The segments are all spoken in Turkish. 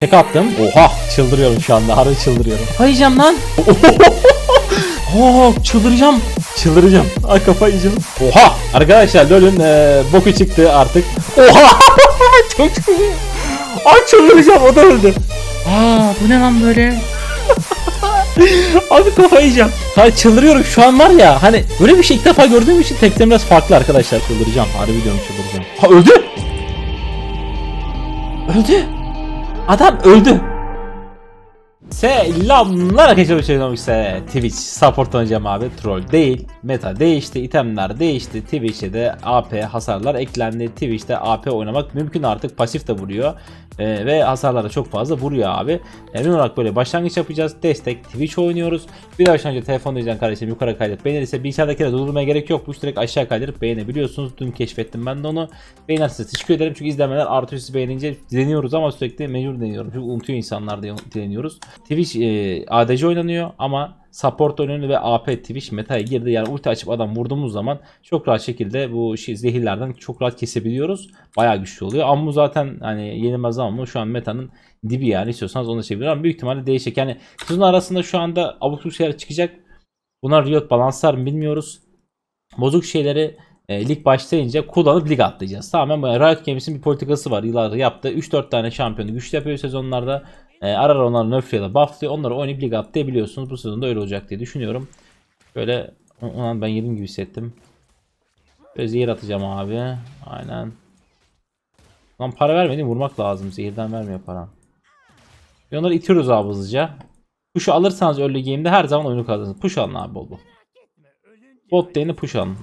Tek attım. Oha çıldırıyorum şu anda. Harbi çıldırıyorum. Kafayacağım lan. Oh çıldıracağım. Çıldıracağım. Ay kafayı yiyeceğim. Oha arkadaşlar LoL'ün e, boku çıktı artık. Oha çok çıldırıyor. Ay çıldıracağım o da öldü. Aa bu ne lan böyle? Abi kafayı yiyeceğim. Hayır çıldırıyorum şu an var ya hani böyle bir şey ilk defa gördüğüm için tepkim biraz farklı arkadaşlar çıldıracağım. Harbi diyorum çıldıracağım. Ha öldü. Öldü. Adam öldü. Selamlar arkadaşlar şey ise Twitch support oynayacağım abi. Troll değil meta değişti itemler değişti. Twitch'e de AP hasarlar eklendi. Twitch'te AP oynamak mümkün artık. Pasif de vuruyor. Ee, ve hasarlar da çok fazla vuruyor abi. Emin olarak böyle başlangıç yapacağız. Destek Twitch oynuyoruz. Bir daha önce telefonda izleyen kardeşim yukarı kaydedip beğenirse bilgisayardakilere durdurmaya gerek yok. Bu direkt aşağı kaydedip beğenebiliyorsunuz. Dün keşfettim ben de onu. Beğenirseniz teşekkür ederim. Çünkü izlemeler artıyor siz beğenince deniyoruz ama sürekli mecbur deniyorum. Çünkü unutuyor insanlar diye deniyoruz Twitch e, ADC oynanıyor ama support oynanıyor ve AP Twitch meta'ya girdi. Yani ulti açıp adam vurduğumuz zaman çok rahat şekilde bu şey, zehirlerden çok rahat kesebiliyoruz. Bayağı güçlü oluyor. Amma zaten hani yenilmez ama şu an meta'nın dibi yani istiyorsanız onu da çevirir ama büyük ihtimalle değişecek. Yani sizin arasında şu anda abuk şeyler çıkacak. Bunlar Riot balanslar mı bilmiyoruz. Bozuk şeyleri e, lig başlayınca kullanıp lig atlayacağız. Tamamen Riot Games'in bir politikası var. Yıllardır yaptı. 3-4 tane şampiyonu güçlü yapıyor sezonlarda. E, ara ara onları bufflıyor. Onları oynayıp lig atlayabiliyorsunuz. Bu sezonda öyle olacak diye düşünüyorum. Böyle ulan ben yedim gibi hissettim. Böyle zehir atacağım abi. Aynen. Lan para vermedi vurmak lazım. Zehirden vermiyor para. Ve onları itiyoruz abi hızlıca. Push'u alırsanız early game'de her zaman oyunu kazanırsınız. Push alın abi bol bol. Bot lane'i push alın.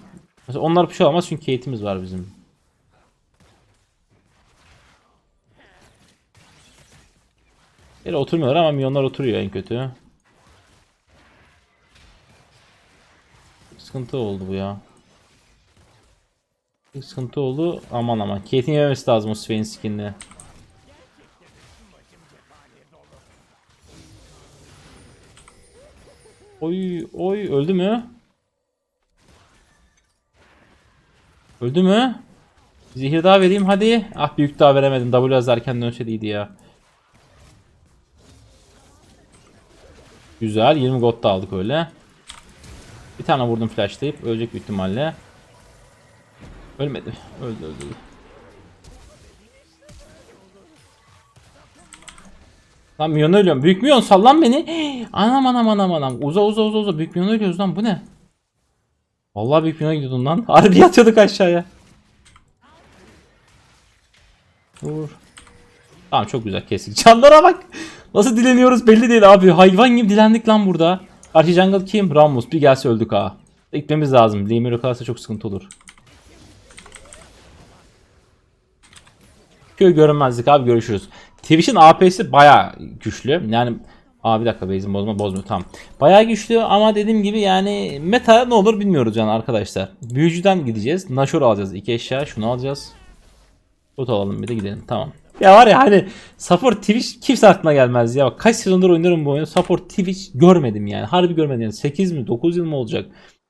Mesela onlar push alamaz çünkü Kate'imiz var bizim. Böyle oturmuyorlar ama milyonlar oturuyor en kötü. Sıkıntı oldu bu ya. Bir sıkıntı oldu. Aman aman. Kate'in yememesi lazım o Swain skinini. Oy oy öldü mü? Öldü mü? Zehir daha vereyim hadi. Ah büyük daha veremedim. W yazarken dönse iyiydi ya. Güzel. 20 gold da aldık öyle. Bir tane vurdum flashlayıp ölecek büyük ihtimalle. Ölmedi. Öldü öldü. Lan milyon ölüyorum. Büyük milyon sallan beni. Anam anam anam anam. Uza uza uza uza. Büyük milyon ölüyoruz lan bu ne? Vallahi büyük milyon gidiyordun lan. Harbi yatıyorduk aşağıya. Vur. Tamam çok güzel kestik. Canlara bak. Nasıl dileniyoruz belli değil abi. Hayvan gibi dilendik lan burada. Karşı jungle kim? Ramos. Bir gelse öldük ha. Gitmemiz lazım. Lemur kalırsa çok sıkıntı olur. Köy görünmezlik abi görüşürüz. Twitch'in AP'si baya güçlü. Yani Aa bir dakika base'in bozma bozmuyor tamam. Baya güçlü ama dediğim gibi yani meta ne olur bilmiyoruz yani arkadaşlar. Büyücüden gideceğiz. Nashor alacağız. iki eşya şunu alacağız. Bot alalım bir de gidelim tamam. Ya var ya hani support Twitch kimse aklına gelmez ya. Bak kaç sezondur oynarım bu oyunu. Support Twitch görmedim yani. Harbi görmedim yani. 8 mi 9 yıl mı olacak?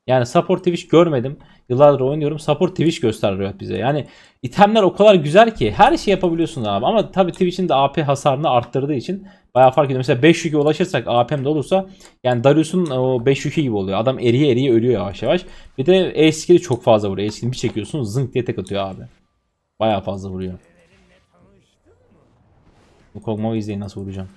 Yani support Twitch görmedim. Yıllardır oynuyorum. Support Twitch gösteriyor bize. Yani itemler o kadar güzel ki her şey yapabiliyorsun abi. Ama tabii Twitch'in de AP hasarını arttırdığı için bayağı fark ediyor. Mesela 5 yükü ulaşırsak AP'm de olursa yani Darius'un o 5 yükü gibi oluyor. Adam eriye eriye ölüyor yavaş yavaş. Bir de E skill'i çok fazla vuruyor. E skill'i bir çekiyorsun zınk diye tek atıyor abi. Bayağı fazla vuruyor. Bu Kog'Maw'ı izleyin nasıl vuracağım.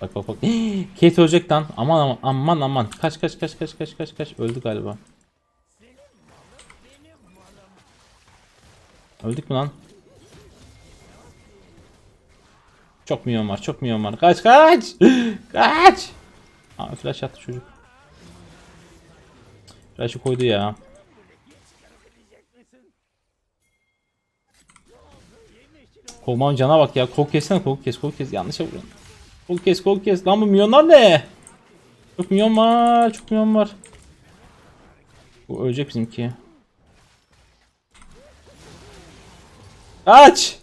Bak bak bak. Kate ölecek lan. Aman aman aman aman. Kaç kaç kaç kaç kaç kaç kaç. Öldü galiba. Öldük mü lan? Çok milyon var, çok milyon var. Kaç kaç! kaç! Aa, flash attı çocuk. Flash'ı koydu ya. Kovman cana bak ya. Kol kessene kol kes kol kes. Yanlışa vuruyorsun. Kol kes kol kes. Lan bu milyonlar ne? Çok milyon var. Çok milyon var. Bu ölecek bizimki. Kaç!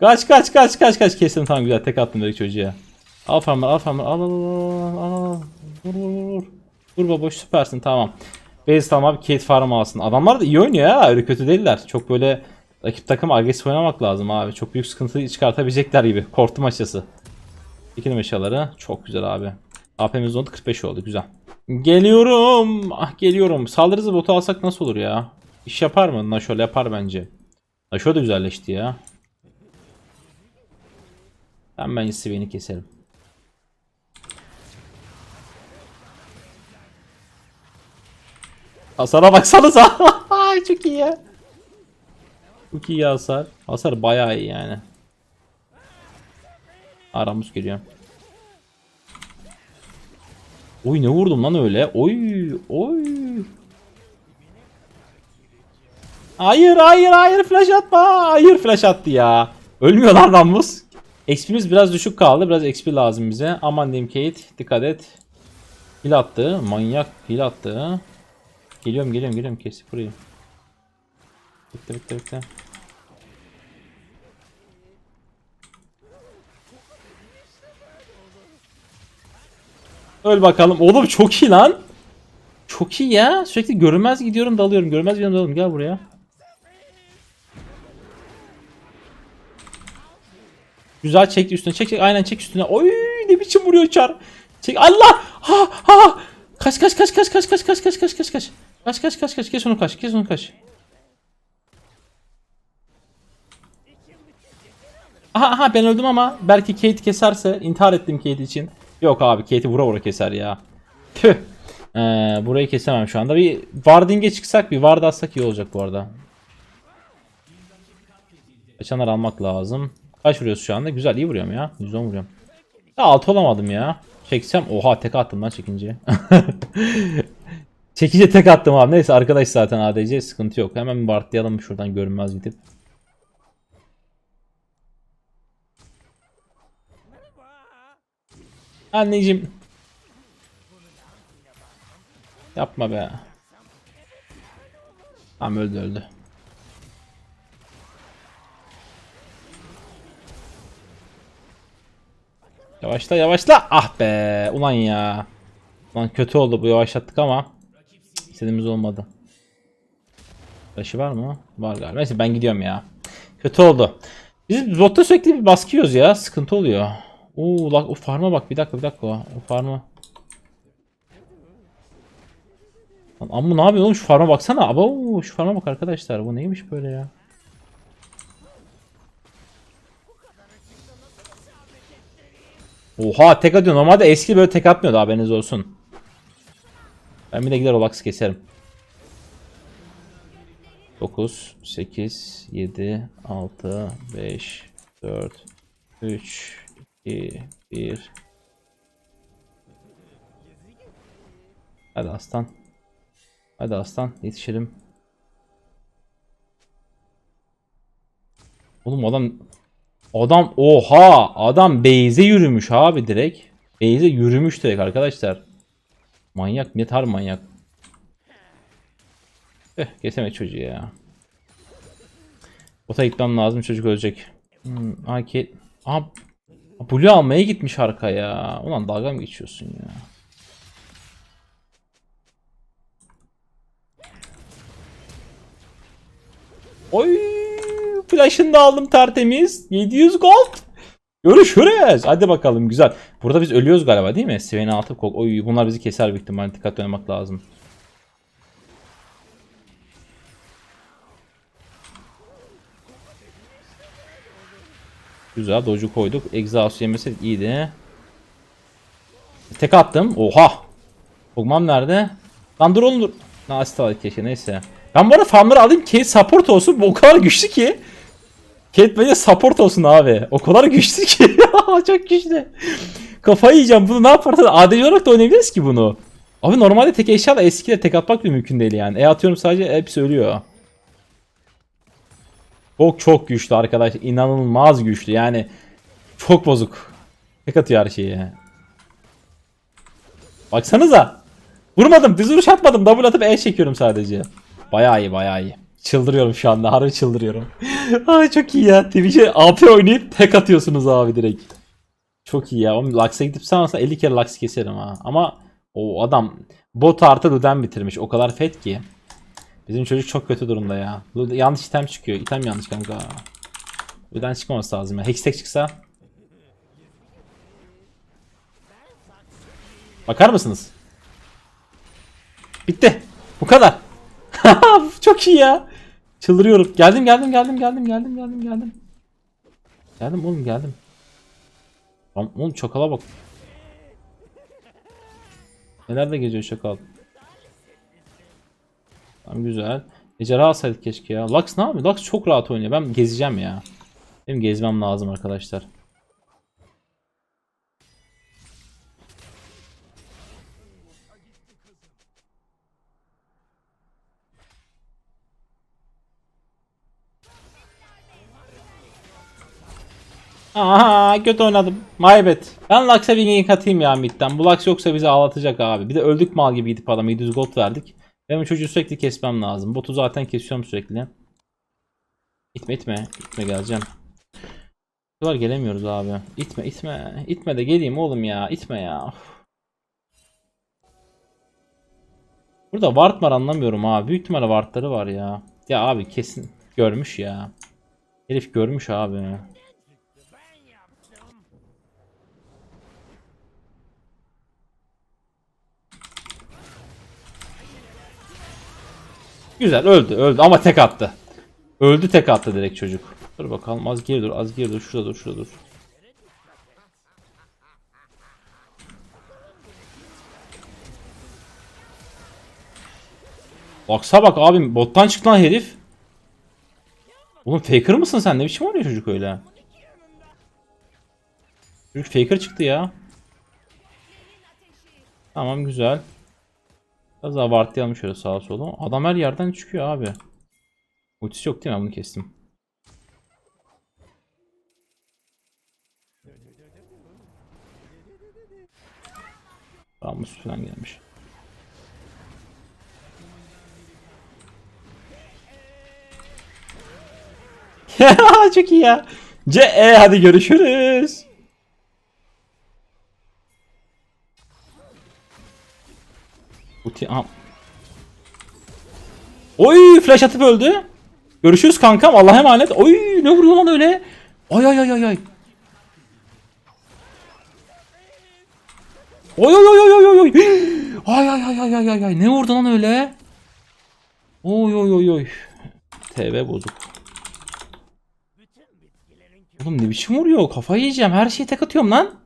Kaç kaç kaç kaç kaç kesin tamam güzel tek attım direkt çocuğa. Al farmer al farmer al al al al al. Vur vur vur vur. Vur baboş süpersin tamam. Base tamam abi Kate Farm alsın. Adamlar da iyi oynuyor ya öyle kötü değiller. Çok böyle rakip takım agresif oynamak lazım abi. Çok büyük sıkıntı çıkartabilecekler gibi. Korktum açıkçası. İkili meşaları çok güzel abi. AP'miz oldu 45 oldu güzel. Geliyorum. Ah geliyorum. Saldırı hızı botu alsak nasıl olur ya? İş yapar mı? Nashor yapar bence. Nashor da güzelleşti ya. Ben bence Sven'i keserim. Hasara baksanıza. Ay, Çok iyi ya. Çok iyi hasar. Hasar bayağı iyi yani. Aramus geliyor. Oy ne vurdum lan öyle? Oy oy. Hayır hayır hayır flash atma. Hayır flash attı ya. Ölmüyor lan Ramus. XP'miz biraz düşük kaldı. Biraz XP lazım bize. Aman diyeyim Kate. Dikkat et. Hil attı. Manyak hil attı. Geliyorum geliyorum geliyorum. Kesip burayı. Bitti bitti bitti. Öl bakalım. Oğlum çok iyi lan. Çok iyi ya. Sürekli görünmez gidiyorum dalıyorum. Görünmez gidiyorum dalıyorum. Gel buraya. Güzel çekti üstüne. Çek çek. Aynen çek üstüne. Oy ne biçim vuruyor çar. Çek. Allah. Ha ha. Kaç kaç kaç kaç kaç kaç kaç kaç kaç kaç kaç. Kaç kaç kaç kaç. Kes onu kaç. Kes onu kaç. Aha aha ben öldüm ama belki Kate keserse intihar ettim Kate için. Yok abi Kate'i vura vura keser ya. Tüh. Ee, burayı kesemem şu anda. Bir Warding'e çıksak bir Ward atsak iyi olacak bu arada. Kaçanlar almak lazım. Kaç vuruyoruz şu anda? Güzel iyi vuruyorum ya. 110 vuruyorum. Ya altı olamadım ya. Çeksem oha tek attım lan çekince. çekince tek attım abi. Neyse arkadaş zaten ADC sıkıntı yok. Hemen bir Wardlayalım şuradan görünmez gidip. Anneciğim. Yapma be. Tamam öldü öldü. Yavaşla yavaşla. Ah be. Ulan ya. Ulan kötü oldu bu yavaşlattık ama. İstediğimiz olmadı. Taşı var mı? Var galiba. Neyse ben gidiyorum ya. Kötü oldu. Biz botta sürekli bir baskı yiyoruz ya. Sıkıntı oluyor. Oo, bak o farma bak bir dakika bir dakika o farma. Lan amma ne yapıyor oğlum şu farma baksana. Aba şu farma bak arkadaşlar bu neymiş böyle ya. Oha tek atıyor. Normalde eski böyle tek atmıyordu haberiniz olsun. Ben bir de gider Olax keserim. 9, 8, 7, 6, 5, 4, 3, 2, 1. Hadi aslan. Hadi aslan yetişelim. Oğlum adam adam oha adam base'e yürümüş abi direkt. Base'e yürümüş direkt arkadaşlar. Manyak metar manyak. Eh kesemek çocuğu ya. Ota gitmem lazım çocuk ölecek. Hmm, Aki. Aa, Blue almaya gitmiş arkaya. Ulan dalga mı geçiyorsun ya? Oy! Flash'ını da aldım tertemiz. 700 gold. Görüşürüz. Hadi bakalım güzel. Burada biz ölüyoruz galiba değil mi? Sven altı kol. Oy bunlar bizi keser büyük ihtimalle. Dikkatli oynamak lazım. Güzel doju koyduk. Exhaust yemesi iyiydi. Tek attım. Oha. Pogmam nerede? Lan dur oğlum dur. Nasıl keşke neyse. Ben bu arada farmları alayım Kate support olsun. Bu kadar güçlü ki. Kate bence support olsun abi. O kadar güçlü ki. Çok güçlü. Kafayı yiyeceğim. Bunu ne yaparsan ADC olarak da oynayabiliriz ki bunu. Abi normalde tek eşyayla eskiyle tek atmak da mümkün değil yani. E atıyorum sadece hepsi ölüyor. Çok çok güçlü arkadaş. İnanılmaz güçlü. Yani çok bozuk. Tek atıyor her şeyi. Baksanıza. Vurmadım. Düz vuruş atmadım. Double atıp E çekiyorum sadece. Bayağı iyi bayağı iyi. Çıldırıyorum şu anda. Harbi çıldırıyorum. Ay çok iyi ya. Twitch'e AP oynayıp tek atıyorsunuz abi direkt. Çok iyi ya. Oğlum Lux'a gidip sen aslında 50 kere Lux keserim ha. Ama O adam bot artı Luden bitirmiş. O kadar fet ki. Bizim çocuk çok kötü durumda ya. Luden- yanlış item çıkıyor. İtem yanlış kanka. Luden çıkmaması lazım ya. Hextech çıksa. Bakar mısınız? Bitti. Bu kadar. çok iyi ya. Çıldırıyorum. Geldim geldim geldim geldim geldim geldim geldim. Geldim oğlum geldim. Lan Oğlum çakala bak. Nelerde geziyor çakal? Tamam güzel. Ejderha alsaydık keşke ya. Lux ne yapıyor? Lux çok rahat oynuyor. Ben gezeceğim ya. Benim gezmem lazım arkadaşlar. Aha kötü oynadım. My bad. Ben Lux'a bir gank atayım ya midden. Bu Lux yoksa bizi ağlatacak abi. Bir de öldük mal gibi gidip adama 700 gold verdik. Benim çocuğu sürekli kesmem lazım. Botu zaten kesiyorum sürekli. İtme itme. İtme geleceğim. Bu kadar gelemiyoruz abi. İtme itme. İtme de geleyim oğlum ya. İtme ya. Burada ward var anlamıyorum abi. Büyük ihtimalle wardları var ya. Ya abi kesin görmüş ya. Herif görmüş abi. Güzel öldü öldü ama tek attı. Öldü tek attı direkt çocuk. Dur bakalım az geri dur az geri dur şurada dur şurada dur. Baksa bak abim bottan çıktı lan herif. Oğlum faker mısın sen ne biçim oynuyor çocuk öyle? Çocuk faker çıktı ya. Tamam güzel. Biraz daha vartlayalım şöyle sağa sola. Adam her yerden çıkıyor abi. Ultisi yok değil mi? Bunu kestim. Ramus falan gelmiş. Çok iyi ya. C e hadi görüşürüz. Ulti aha. Oy flash atıp öldü. Görüşürüz kankam Allah'a emanet. Oy ne vuruyor lan öyle? Ay ay ay ay ay. Oy oy oy oy oy oy. Ay ay ay ay ay ay ay. Ne vurdu lan öyle? Oy oy oy oy. TV bozuk. Oğlum ne biçim vuruyor? Kafayı yiyeceğim. Her şeyi tek atıyorum lan.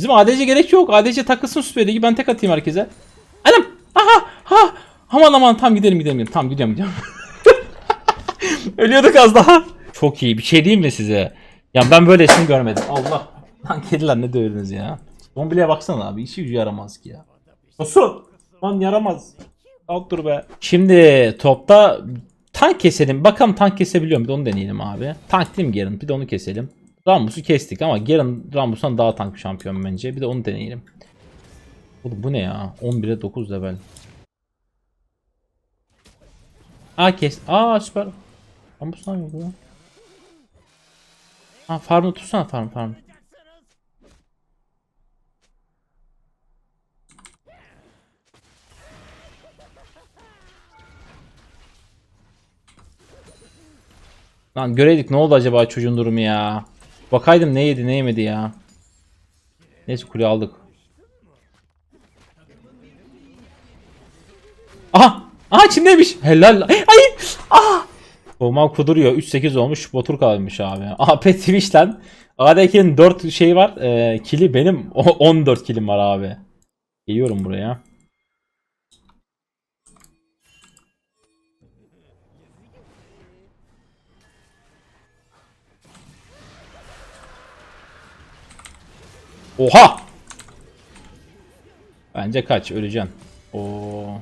Bizim ADC gerek yok. ADC takılsın süperi ben tek atayım herkese. Anam! Aha! Ha! Aman aman tam gidelim gidelim. gidelim. Tam gidiyorum gidiyorum. Ölüyorduk az daha. Çok iyi. Bir şey diyeyim mi size? Ya ben böylesini görmedim. Allah. Lan kediler ne dövdünüz ya. Zombiliğe baksana abi. İşi gücü yaramaz ki ya. Olsun. Lan yaramaz. Kalk dur be. Şimdi topta tank keselim. Bakalım tank kesebiliyor mu? Bir de onu deneyelim abi. Tank değil mi Garen? Bir de onu keselim. Rammus'u kestik ama Garen Rammus'tan daha tank şampiyon bence. Bir de onu deneyelim. Oğlum bu ne ya? 11'e 9 level. Aa kes. Aa süper. Rammus ne yapıyor bu? Ha farmı tutsana farm farm. Lan göreydik ne oldu acaba çocuğun durumu ya. Bakaydım ne yedi ne yemedi ya. Neyse kule aldık. Aha! Aha içindeymiş. Helal. Ay! Ah! Boğmam kuduruyor. 3-8 olmuş. Botur kalmış abi. AP Twitch'ten. ADK'nin 4 şey var. E, kili benim o- 14 kilim var abi. Geliyorum buraya. Oha! Bence kaç öleceksin. Oo.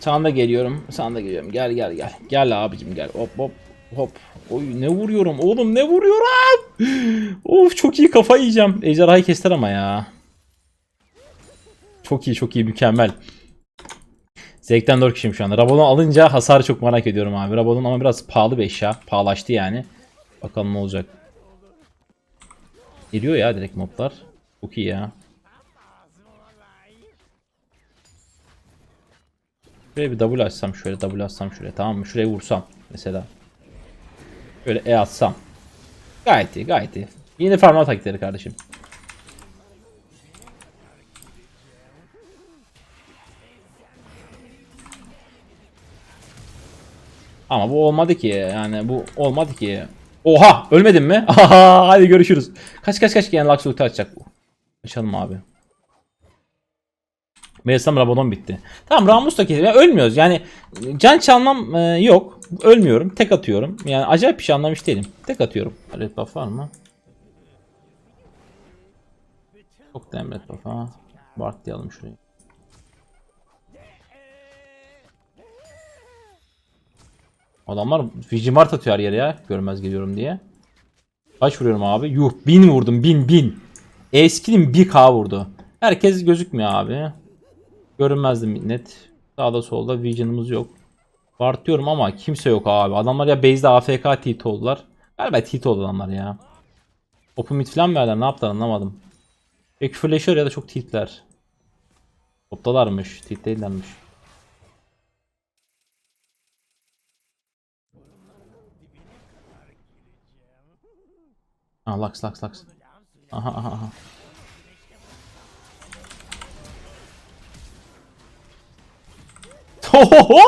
Sana da geliyorum. Sana da geliyorum. Gel gel gel. Gel abicim gel. Hop hop hop. Oy ne vuruyorum oğlum ne vuruyorum. of çok iyi kafa yiyeceğim. Ejderhayı kestiler ama ya. Çok iyi çok iyi mükemmel. Zevkten 4 kişiyim şu anda. Rabadon alınca hasarı çok merak ediyorum abi. Rabadon ama biraz pahalı bir eşya. Pahalaştı yani. Bakalım ne olacak. Geliyor ya direkt moblar. Çok iyi ya. Şuraya bir W açsam şöyle W açsam şöyle tamam mı? Şuraya vursam mesela. Şöyle E atsam. Gayet iyi gayet iyi. Yeni farmlar taktikleri kardeşim. Ama bu olmadı ki yani bu olmadı ki. Oha ölmedin mi? Aha hadi görüşürüz. Kaç kaç kaç yani Lux ulti açacak bu. Açalım abi. Meğersem Rabadon bitti. Tamam Ramus da kesin. Yani ölmüyoruz yani can çalmam e, yok. Ölmüyorum. Tek atıyorum. Yani acayip bir şey anlamış değilim. Tek atıyorum. Red buff var mı? Çok da red buff ha. Bart şurayı. Adamlar Vigimart atıyor her yere ya. Görmez geliyorum diye. Kaç vuruyorum abi? Yuh 1000 vurdum 1000 1000. Eskinin 1k vurdu. Herkes gözükmüyor abi. Görünmezdi net. Sağda solda Vision'ımız yok. Artıyorum ama kimse yok abi. Adamlar ya base'de AFK tilt oldular. Galiba tilt oldu adamlar ya. Open mid falan verdiler ne yaptılar anlamadım. Belki flasher ya da çok tiltler. Toptalarmış. Tilt değillermiş. Aha Lux Lux Lux. Aha aha aha. Ohoho!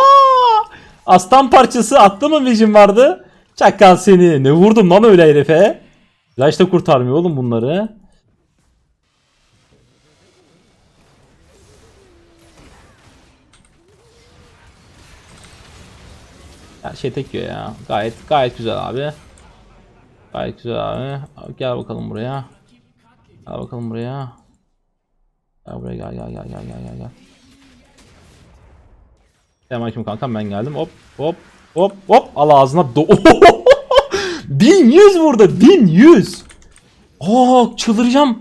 Aslan parçası attı mı Vision vardı? Çakal seni. Ne vurdum lan öyle herife? Flash da kurtarmıyor oğlum bunları. Her şey tek yiyor ya. Gayet gayet güzel abi. Gayet güzel abi. Gel bakalım buraya. Gel bakalım buraya. Gel buraya gel gel gel gel gel gel gel. Selamünaleyküm kankam ben geldim. Hop hop hop hop. Al ağzına do 1100 burada 1100. Oo çıldıracağım.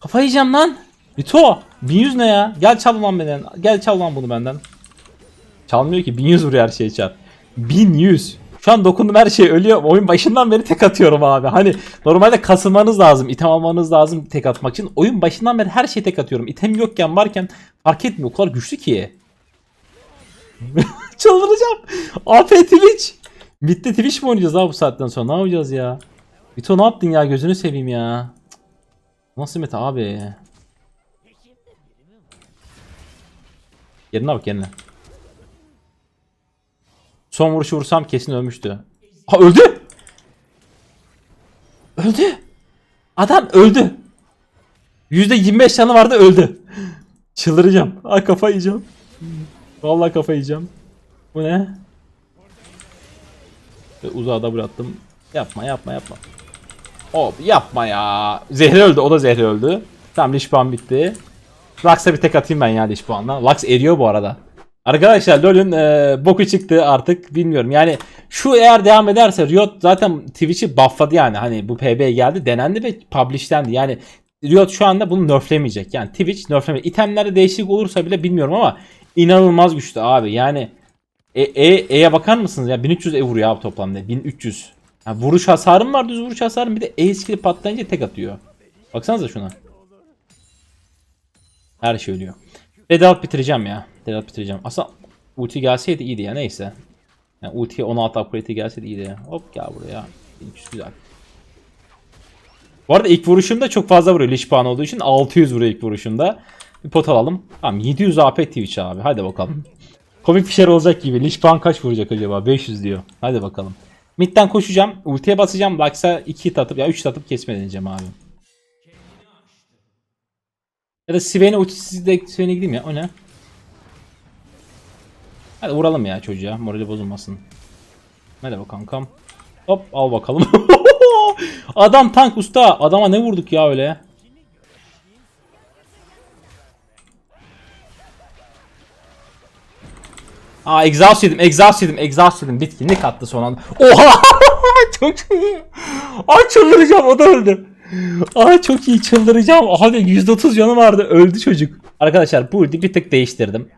Kafayı yiyeceğim lan. Lito 1100 ne ya? Gel çal lan benden. Gel çal lan bunu benden. Çalmıyor ki 1100 vuruyor her şeye çar. 1100. Şu an dokundum her şey ölüyor. Oyun başından beri tek atıyorum abi. Hani normalde kasılmanız lazım. item almanız lazım tek atmak için. Oyun başından beri her şeyi tek atıyorum. İtem yokken varken fark etmiyor. O kadar güçlü ki. Çıldıracağım. AP Twitch. Mid'de Twitch mi oynayacağız abi bu saatten sonra? Ne yapacağız ya? Vito ne yaptın ya? Gözünü seveyim ya. Nasıl meta abi? Yerine bak yerine. Son vuruşu vursam kesin ölmüştü. Ha öldü. Öldü. Adam öldü. %25 canı vardı öldü. Çıldıracağım. Ay kafa yiyeceğim. Vallahi kafa yiyeceğim. Bu ne? Uzağa da bıraktım. Yapma yapma yapma. Hop yapma ya. Zehri öldü. O da Zehri öldü. Tamam Lich puan bitti. Lux'a bir tek atayım ben ya Lich puanla. Lux eriyor bu arada. Arkadaşlar LoL'ün e, boku çıktı artık bilmiyorum. Yani şu eğer devam ederse Riot zaten Twitch'i buffladı yani. Hani bu PB geldi denendi ve publishlendi. Yani Riot şu anda bunu nerflemeyecek. Yani Twitch nerflemeyecek. İtemlerde değişiklik olursa bile bilmiyorum ama inanılmaz güçlü abi. Yani e, e, E'ye bakar mısınız ya 1300 E vuruyor abi toplamda 1300. Ha, vuruş hasarım var düz vuruş hasarım bir de E skill'i patlayınca tek atıyor. Baksanıza şuna. Her şey ölüyor. Red bitireceğim ya. Alt bitireceğim. Aslında ulti gelseydi iyiydi ya neyse. Yani ultiye 16 upgrade'i gelseydi iyiydi ya. Hop gel buraya. 1300 güzel. Bu arada ilk vuruşumda çok fazla vuruyor Lich puan olduğu için 600 vuruyor ilk vuruşumda. Bir pot alalım. Tamam 700 AP Twitch abi. Hadi bakalım. Komik bir şeyler olacak gibi. Lich puan kaç vuracak acaba? 500 diyor. Hadi bakalım. Mid'den koşacağım. Ultiye basacağım. Lux'a 2 hit atıp ya 3 hit atıp kesme deneyeceğim abi. Ya da Sven'e ultisi de Sven'e gideyim ya. O ne? Hadi vuralım ya çocuğa. Morali bozulmasın. Merhaba kankam. Hop al bakalım. Adam tank usta. Adama ne vurduk ya öyle? Aa exhaust yedim, exhaust yedim, exhaust yedim. Bitkinlik attı son anda. Oha! çok iyi. Ay çıldıracağım o da öldü. Ay çok iyi çıldıracağım. Abi %30 canı vardı öldü çocuk. Arkadaşlar bu ulti bir tık değiştirdim.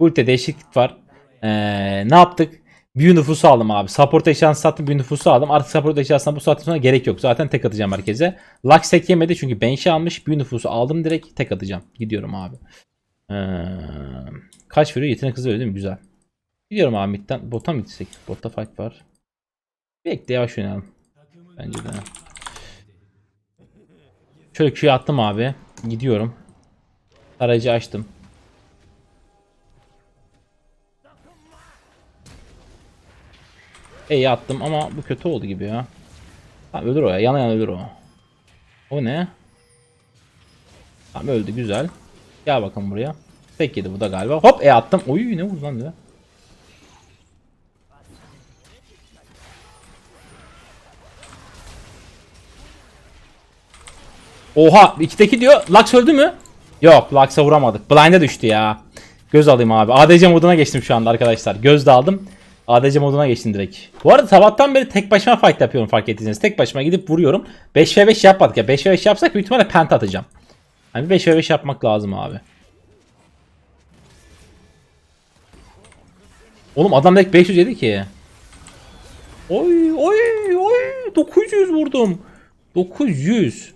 Bu ulti değişiklik var. Ee, ne yaptık? Büyü nüfusu aldım abi. Support eşyasını sattım büyü nüfusu aldım. Artık support eşyasına bu saatten sonra gerek yok. Zaten tek atacağım herkese. Lux tek yemedi çünkü bench'i almış. Büyü nüfusu aldım direkt tek atacağım. Gidiyorum abi. Ee, kaç veriyor? Yetenek hızı öyle değil mi? Güzel. Gidiyorum abi midden. Bota mı gitsek? Botta fight var. Bekle yavaş oynayalım. Bence de. Şöyle Q'yu attım abi. Gidiyorum. Aracı açtım. E'yi attım ama bu kötü oldu gibi ya. Tamam ölür o ya. Yana yana ölür o. O ne? Tamam öldü güzel. Gel bakalım buraya. Tek yedi bu da galiba. Hop E attım. Oy ne vurdu lan diyor. Oha ikideki diyor. Lux öldü mü? Yok Lux'a vuramadık. Blind'e düştü ya. Göz alayım abi. ADC moduna geçtim şu anda arkadaşlar. Göz de aldım. ADC moduna geçtim direkt. Bu arada sabahtan beri tek başıma fight yapıyorum fark ettiyseniz. Tek başıma gidip vuruyorum. 5v5 yapmadık ya. 5v5 yapsak büyük ihtimalle penta atacağım. Hani 5v5 yapmak lazım abi. Oğlum adam direkt 500 yedi ki. Oy oy oy 900 vurdum. 900.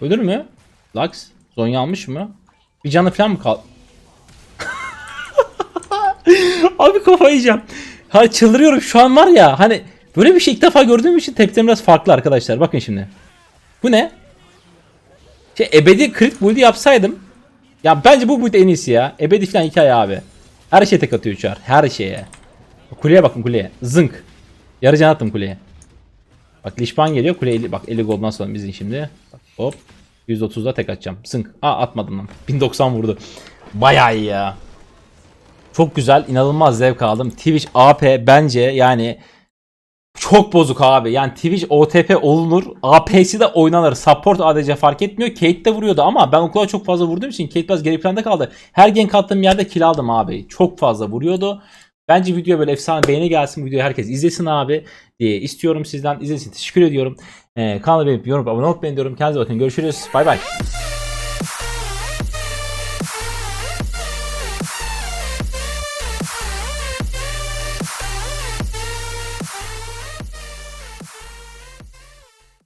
Ölür mü? Lux. Zonya almış mı? Bir canı falan mı kal? Abi kafayı yiyeceğim. Ha çıldırıyorum şu an var ya hani böyle bir şey ilk defa gördüğüm için tepkilerim biraz farklı arkadaşlar. Bakın şimdi. Bu ne? Şey ebedi crit build'i yapsaydım. Ya bence bu build en iyisi ya. Ebedi falan hikaye abi. Her şeye tek atıyor uçar. Her şeye. Kuleye bakın kuleye. Zınk. Yarı can attım kuleye. Bak Lişpan geliyor. Kule 50, bak 50 goldan sonra bizim şimdi. Bak, hop. 130'da tek atacağım. Zınk. Aa atmadım lan. 1090 vurdu. Bayağı iyi ya. Çok güzel. inanılmaz zevk aldım. Twitch AP bence yani çok bozuk abi. Yani Twitch OTP olunur. AP'si de oynanır. Support ADC fark etmiyor. Kate de vuruyordu ama ben o kadar çok fazla vurduğum için Kate biraz geri planda kaldı. Her gank attığım yerde kill aldım abi. Çok fazla vuruyordu. Bence video böyle efsane beğeni gelsin. Videoyu herkes izlesin abi diye istiyorum sizden. İzlesin teşekkür ediyorum. Ee, kanalı beğenip yorum abone olmayı diyorum. Kendinize bakın. Görüşürüz. Bay bay.